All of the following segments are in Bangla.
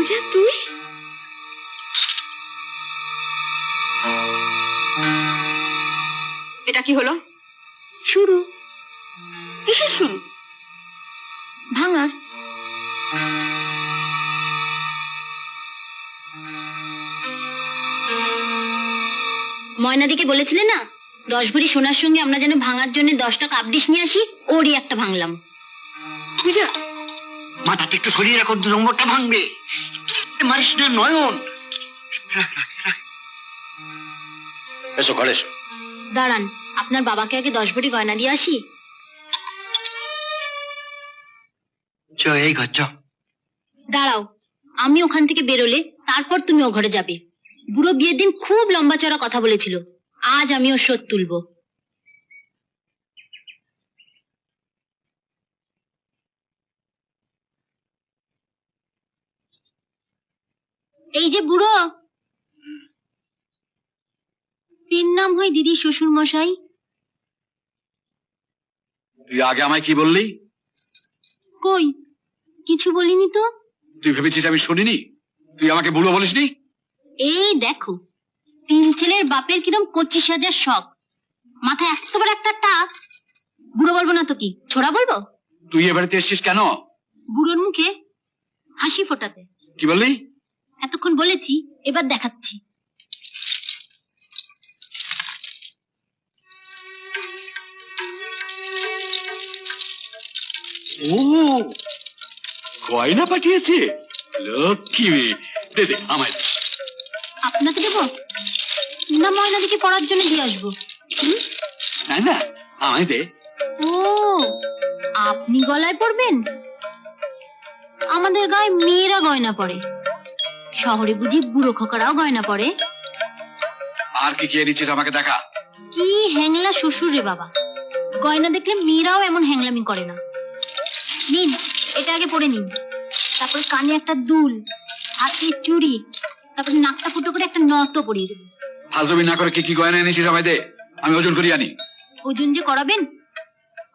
পূজা তুই এটা কি হলো? শুরু। কিসের শুরু? ভাঙার। ময়নাদিকে বলেছিলে না দশ ভরি সোনার সঙ্গে আমরা যেন ভাঙার জন্য দশটা কাপডিশ নিয়ে আসি ওরই একটা ভাঙলাম। পূজা। মাথাটা একটু সরিয়ে রাখো দু নম্বরটা ভাঙবে। মারিস না নয়ন। এসো ঘরে এসো দাঁড়ান আপনার বাবাকে আগে দশ ভরি গয়না দিয়ে আসি? চ এই ঘর চ। দাঁড়াও আমি ওখান থেকে বেরোলে তারপর তুমি ও ঘরে যাবে। বুড়ো বিয়ের দিন খুব লম্বা চড়া কথা বলেছিল। আজ আমি ওর শোধ তুলবো। এই যে বুড়ো। তিন নাম হয় দিদি শ্বশুর মশাই তুই আগে আমায় কি বললি? কই? কিছু বলিনি তো? তুই ভেবেছিস আমি শুনিনি? তুই আমাকে বুড়ো বলিসনি? এই দেখো তিন ছেলের বাপের কিরম পঁচিশ হাজার শখ। মাথায় এত বড় একটা টাক। বুড়ো বলব না তো কি? ছোড়া বলব? তুই এ বাড়িতে এসছিস কেন? বুড়োর মুখে হাসি ফোটাতে। কি বললি? এতক্ষণ বলেছি এবার দেখাচ্ছি। ও গয়না পাঠিয়েছে? লক্ষ্মী মেয়ে দে দে আমায় দে। আপনাকে দেবো? না ময়নাদিকে পড়ার জন্য দিয়ে আসব। হুম? না না আমায় দে। ও আপনি গলায় পড়বেন? আমাদের গায়ে মেয়েরা গয়না পড়ে। শহরে বুঝি বুড়ো খোকারাও গয়না পড়ে আর কি কি এনেছিস আমাকে দেখা? কি হ্যাংলা শ্বশুর রে বাবা। গয়না দেখলে মেয়েরাও এমন হ্যাংলামি করে না। নিন এটা আগে পরে নিন। তারপরে কানে একটা দুল হাতে চুড়ি তারপরে নাকটা ফুটো করে একটা নত পরিয়ে দেবেন ফালতুবি না করে কি কি গয়না এনেছিস আমায় দে আমি ওজন করি আনি। ওজন যে করাবেন?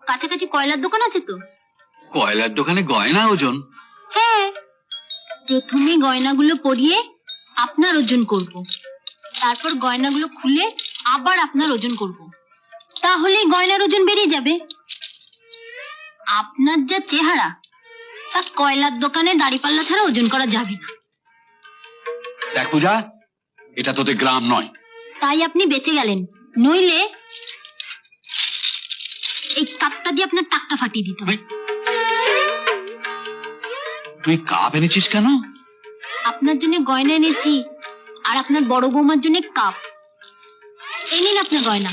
কাছাকাছি কয়লার দোকান আছে তো? কয়লার দোকানে গয়না ওজন? হ্যাঁ প্রথমে গয়নাগুলো পরিয়ে আপনার ওজন করব। তারপর গয়নাগুলো খুলে আবার আপনার ওজন করব। তাহলে গয়নার ওজন বেরিয়ে যাবে। আপনার যা চেহারা তা কয়লার দোকানে দাড়িপাল্লা ছাড়া ওজন করা যাবে না। দেখ পূজা এটা তোদের গ্রাম নয়। তাই আপনি বেঁচে গেলেন। নইলে এই কাপটা দিয়ে আপনার টাকটা ফাটিয়ে দিতে হবে। তুই কাপ এনেছিস কেন? আপনার জন্য গয়না এনেছি, আর আপনার বড় বৌমার জন্য কাপ। এই নিন আপনার গয়না।